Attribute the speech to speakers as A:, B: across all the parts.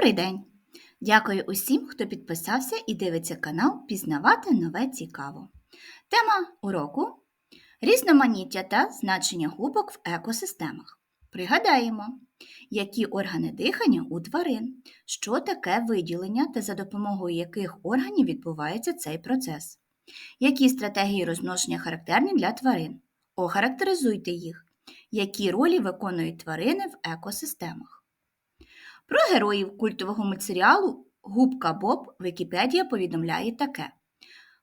A: Добрий день! Дякую усім, хто підписався і дивиться канал Пізнавати нове цікаво. Тема уроку різноманіття та значення губок в екосистемах. Пригадаємо, які органи дихання у тварин, що таке виділення та за допомогою яких органів відбувається цей процес, які стратегії розмноження характерні для тварин. Охарактеризуйте їх, які ролі виконують тварини в екосистемах. Про героїв культового мультсеріалу Губка Боб Вікіпедія повідомляє таке: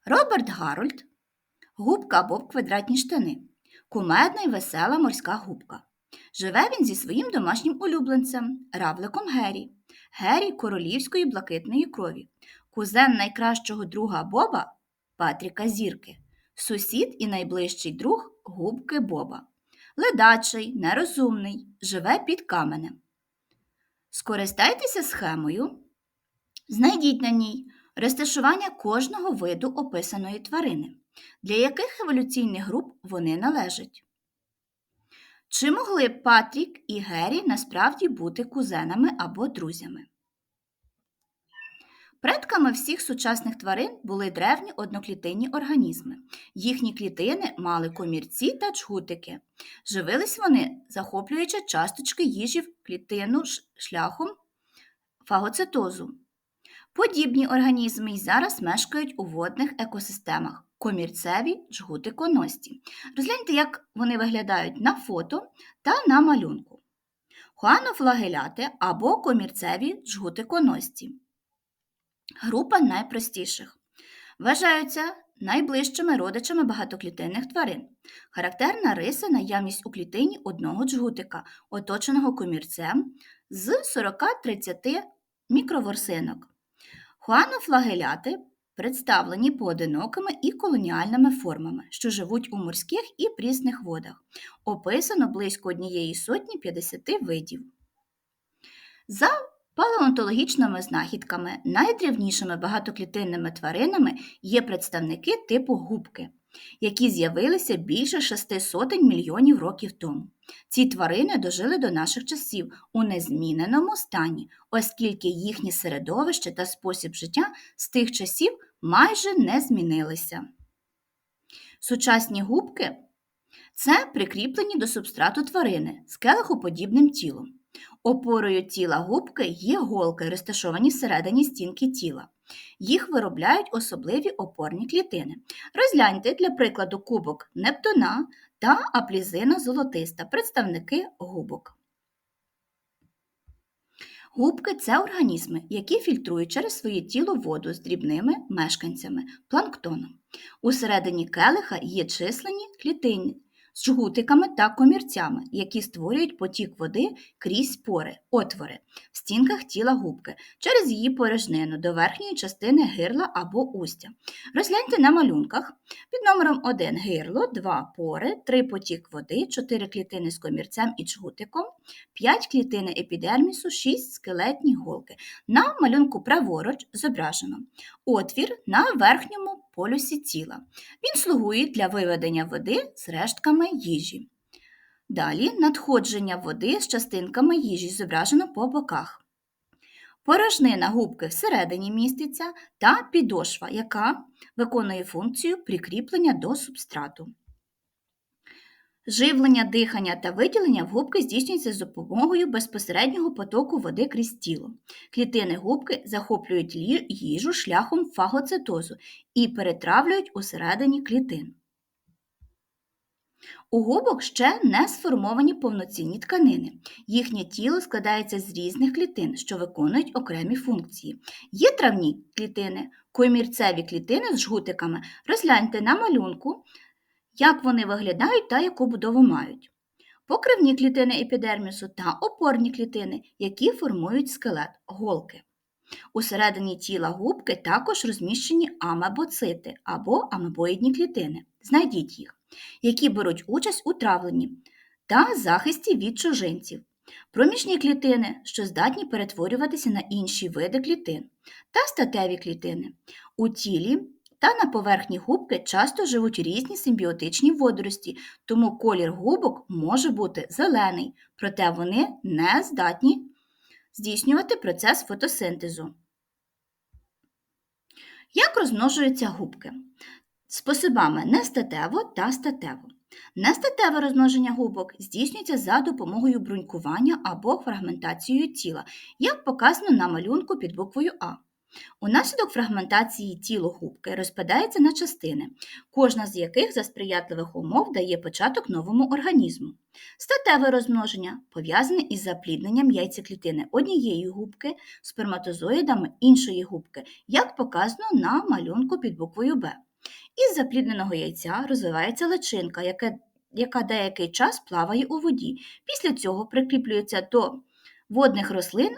A: Роберт Гарольд, Губка Боб квадратні штани, кумедна й весела морська губка. Живе він зі своїм домашнім улюбленцем, равликом Геррі, Геррі королівської блакитної крові, кузен найкращого друга Боба Патріка Зірки, сусід і найближчий друг губки Боба. Ледачий, нерозумний, живе під каменем. Скористайтеся схемою, знайдіть на ній розташування кожного виду описаної тварини, для яких еволюційних груп вони належать. Чи могли Патрік і Геррі насправді бути кузенами або друзями? Предками всіх сучасних тварин були древні одноклітинні організми. Їхні клітини мали комірці та джгутики. Живились вони, захоплюючи часточки їжі в клітину шляхом фагоцитозу. Подібні організми й зараз мешкають у водних екосистемах комірцеві джгутиконості. Розгляньте, як вони виглядають на фото та на малюнку. Хуанофлагеляти або комірцеві джгутиконості. Група найпростіших. Вважаються найближчими родичами багатоклітинних тварин. Характерна риса наявність у клітині одного джгутика, оточеного комірцем з 40-30 мікроворсинок. Хуанофлагеляти представлені поодинокими і колоніальними формами, що живуть у морських і прісних водах. Описано близько однієї сотні 50 видів. За Палеонтологічними знахідками найдрівнішими багатоклітинними тваринами є представники типу губки, які з'явилися більше шести сотень мільйонів років тому. Ці тварини дожили до наших часів у незміненому стані, оскільки їхнє середовище та спосіб життя з тих часів майже не змінилися. Сучасні губки це прикріплені до субстрату тварини з тілом. Опорою тіла губки є голки, розташовані всередині стінки тіла. Їх виробляють особливі опорні клітини. Розгляньте, для прикладу, кубок нептуна та аплізина золотиста, представники губок. Губки це організми, які фільтрують через своє тіло воду з дрібними мешканцями планктоном. Усередині келиха є численні клітини з жгутиками та комірцями, які створюють потік води крізь пори, отвори в стінках тіла губки через її порожнину до верхньої частини гирла або устя. Розгляньте на малюнках під номером 1 гирло, 2 пори, 3 потік води, 4 клітини з комірцем і жгутиком, 5 клітини епідермісу, 6 скелетні голки. На малюнку праворуч зображено отвір на верхньому полюсі тіла. Він слугує для виведення води з рештками їжі. Далі надходження води з частинками їжі зображено по боках. Порожнина губки всередині міститься та підошва, яка виконує функцію прикріплення до субстрату. Живлення, дихання та виділення в губки здійснюється з допомогою безпосереднього потоку води крізь тіло. Клітини губки захоплюють їжу шляхом фагоцитозу і перетравлюють усередині клітин. У губок ще не сформовані повноцінні тканини. Їхнє тіло складається з різних клітин, що виконують окремі функції. Є травні клітини, комірцеві клітини з жгутиками. Розгляньте на малюнку як вони виглядають та яку будову мають. Покривні клітини епідермісу та опорні клітини, які формують скелет голки. Усередині тіла губки також розміщені амебоцити або амебоїдні клітини. Знайдіть їх, які беруть участь у травленні та захисті від чужинців. Проміжні клітини, що здатні перетворюватися на інші види клітин, та статеві клітини. У тілі та на поверхні губки часто живуть різні симбіотичні водорості, тому колір губок може бути зелений, проте вони не здатні здійснювати процес фотосинтезу. Як розмножуються губки? Способами нестатево та статево. Нестатеве розмноження губок здійснюється за допомогою брунькування або фрагментацією тіла, як показано на малюнку під буквою А. Унаслідок фрагментації тіло губки розпадається на частини, кожна з яких за сприятливих умов дає початок новому організму. Статеве розмноження пов'язане із заплідненням яйцеклітини однієї губки сперматозоїдами іншої губки, як показано на малюнку під буквою Б. Із заплідненого яйця розвивається личинка, яка, яка деякий час плаває у воді. Після цього прикріплюється до водних рослин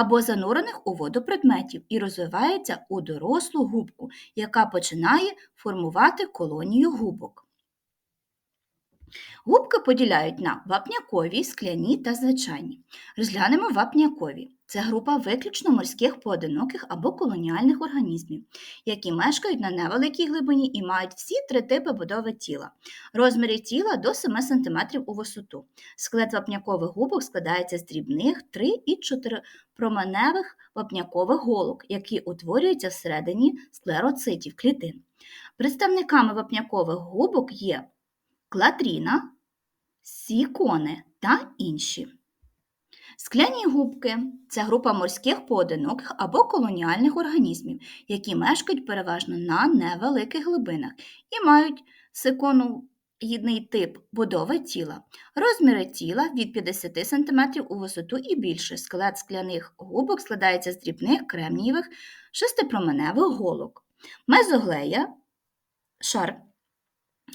A: або занурених у воду предметів і розвивається у дорослу губку, яка починає формувати колонію губок. Губки поділяють на вапнякові, скляні та звичайні. Розглянемо вапнякові. Це група виключно морських поодиноких або колоніальних організмів, які мешкають на невеликій глибині і мають всі три типи будови тіла. Розміри тіла до 7 см у висоту. Склет вапнякових губок складається з дрібних 3 і 4 променевих вапнякових голок, які утворюються всередині склероцитів клітин. Представниками вапнякових губок є клатріна, сікони та інші. Скляні губки це група морських поодиноких або колоніальних організмів, які мешкають переважно на невеликих глибинах і мають сиконоїдний тип будови тіла. Розміри тіла від 50 см у висоту і більше. Скелет скляних губок складається з дрібних кремнієвих шестипроменевих голок. Мезоглея шар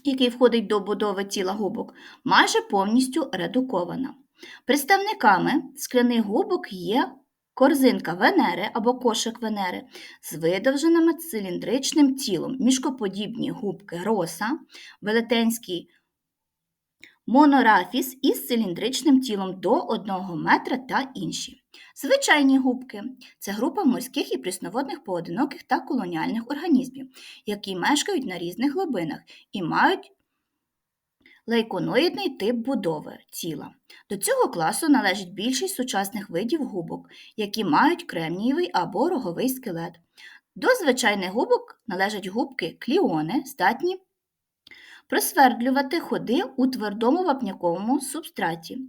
A: який входить до будови тіла губок, майже повністю редукована. Представниками скляних губок є корзинка Венери або кошик Венери з видовженим циліндричним тілом, мішкоподібні губки роса, велетенський монорафіс із циліндричним тілом до 1 метра та інші. Звичайні губки це група морських і прісноводних поодиноких та колоніальних організмів, які мешкають на різних глибинах і мають лейконоїдний тип будови тіла. До цього класу належить більшість сучасних видів губок, які мають кремнієвий або роговий скелет. До звичайних губок належать губки кліони, здатні просвердлювати ходи у твердому вапняковому субстраті,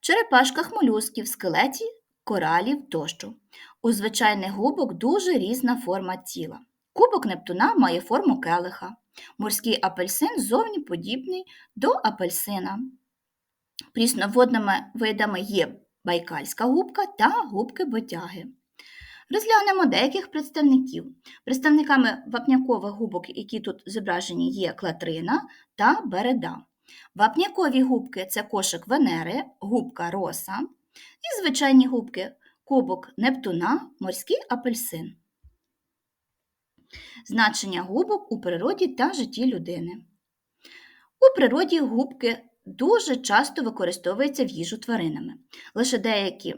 A: черепашках молюсків, скелеті, коралів тощо. У звичайних губок дуже різна форма тіла. Кубок Нептуна має форму келиха. Морський апельсин зовні подібний до апельсина. Прісноводними видами є байкальська губка та губки ботяги. Розглянемо деяких представників. Представниками вапнякових губок, які тут зображені, є клатрина та береда. Вапнякові губки це кошик Венери, губка роса і звичайні губки кубок Нептуна, морський апельсин. Значення губок у природі та житті людини. У природі губки дуже часто використовуються в їжу тваринами. Лише деякі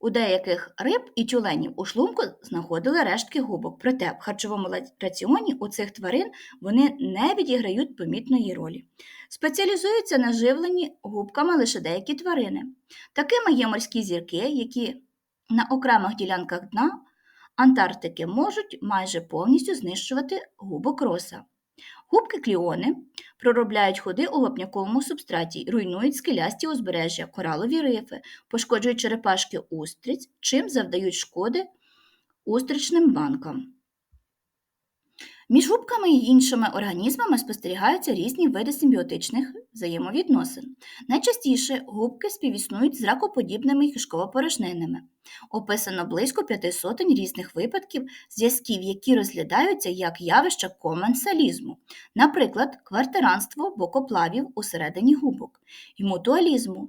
A: у деяких риб і тюленів у шлунку знаходили рештки губок, проте в харчовому раціоні у цих тварин вони не відіграють помітної ролі. Спеціалізуються на живленні губками лише деякі тварини. Такими є морські зірки, які на окремих ділянках дна Антарктики можуть майже повністю знищувати губок роса. Губки кліони проробляють ходи у вапняковому субстраті, руйнують скелясті узбережжя, коралові рифи, пошкоджують черепашки устриць, чим завдають шкоди устричним банкам. Між губками і іншими організмами спостерігаються різні види симбіотичних взаємовідносин. Найчастіше губки співіснують з ракоподібними кишково-порожнинами. Описано близько п'яти сотень різних випадків зв'язків, які розглядаються як явища коменсалізму, наприклад, квартиранство бокоплавів усередині губок, і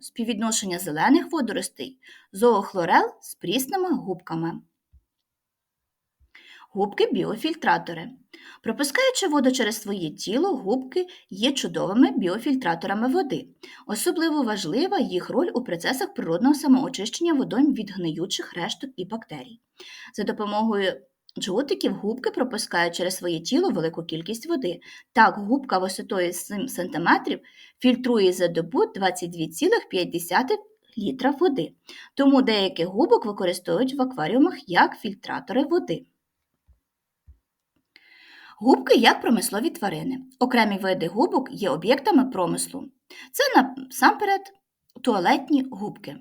A: співвідношення зелених водоростей, зоохлорел з прісними губками. Губки біофільтратори. Пропускаючи воду через своє тіло, губки є чудовими біофільтраторами води. Особливо важлива їх роль у процесах природного самоочищення водойм від гниючих решток і бактерій. За допомогою джгутиків губки пропускають через своє тіло велику кількість води. Так, губка висотою 7 см фільтрує за добу 22,5 літра води. Тому деяких губок використовують в акваріумах як фільтратори води. Губки як промислові тварини. Окремі види губок є об'єктами промислу. Це насамперед туалетні губки.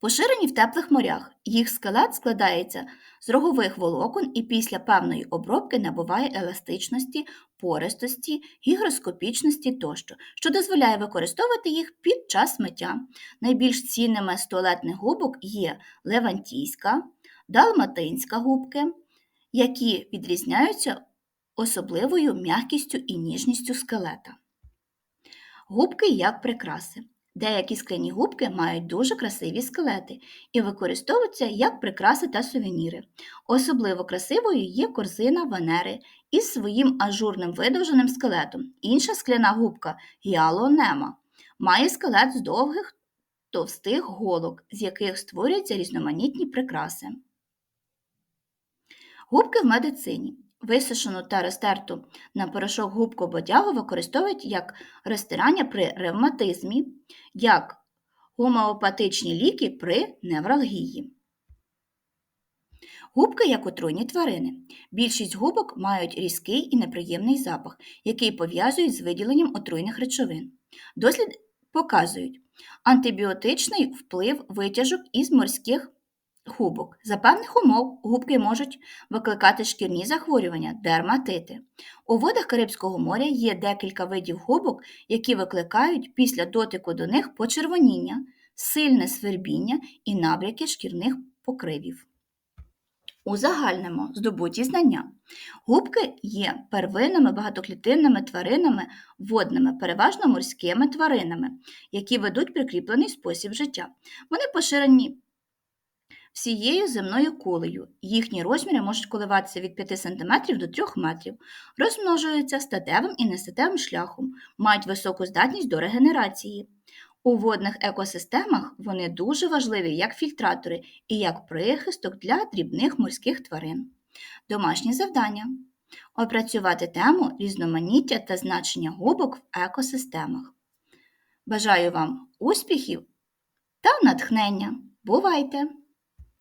A: Поширені в теплих морях. Їх скелет складається з рогових волокон і після певної обробки набуває еластичності, пористості, гігроскопічності тощо, що дозволяє використовувати їх під час миття. Найбільш цінними з туалетних губок є левантійська, далматинська губки, які відрізняються особливою м'якістю і ніжністю скелета. Губки як прикраси. Деякі скляні губки мають дуже красиві скелети і використовуються як прикраси та сувеніри. Особливо красивою є корзина Венери із своїм ажурним видовженим скелетом. Інша скляна губка гіалонема має скелет з довгих товстих голок, з яких створюються різноманітні прикраси. Губки в медицині. Висушену та розтерту на порошок губку бодягу використовують як розтирання при ревматизмі, як гомеопатичні ліки при невралгії. Губки як отруйні тварини. Більшість губок мають різкий і неприємний запах, який пов'язують з виділенням отруйних речовин. Досліди показують антибіотичний вплив витяжок із морських губок. За певних умов губки можуть викликати шкірні захворювання, дерматити. У водах Карибського моря є декілька видів губок, які викликають після дотику до них почервоніння, сильне свербіння і набряки шкірних покривів. Узагальнимо здобуті знання. Губки є первинними багатоклітинними тваринами, водними, переважно морськими тваринами, які ведуть прикріплений спосіб життя. Вони поширені всією земною кулею. Їхні розміри можуть коливатися від 5 см до 3 метрів, розмножуються статевим і нестатевим шляхом, мають високу здатність до регенерації. У водних екосистемах вони дуже важливі як фільтратори і як прихисток для дрібних морських тварин. Домашні завдання опрацювати тему різноманіття та значення губок в екосистемах. Бажаю вам успіхів та натхнення! Бувайте!